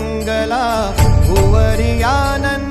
मंगला भुवरी आनंद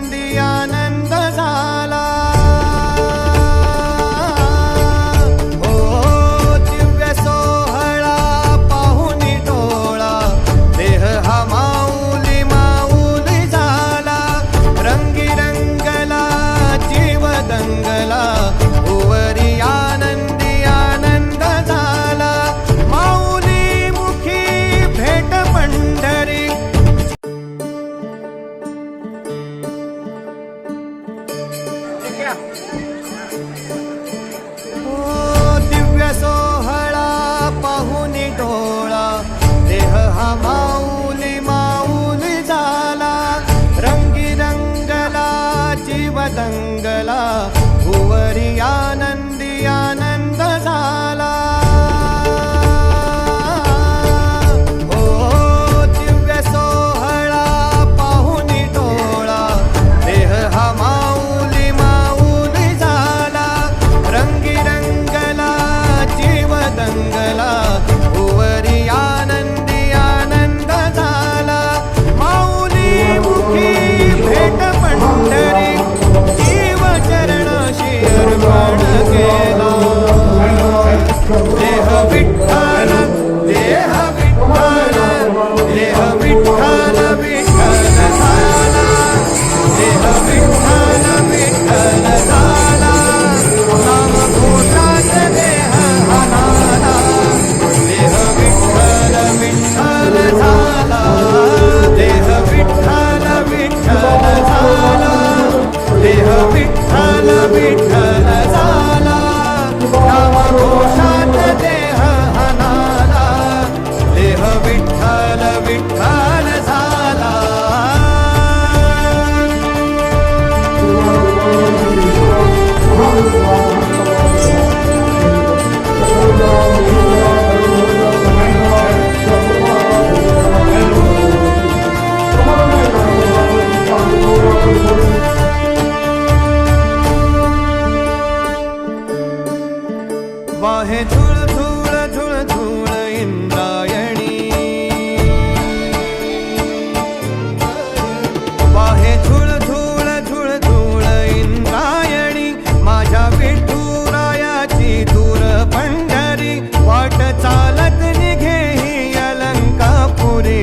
दंगला भुवरिया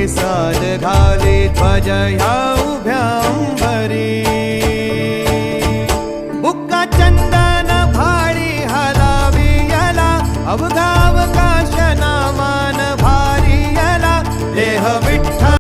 साज घाली ध्वज ह्या 不开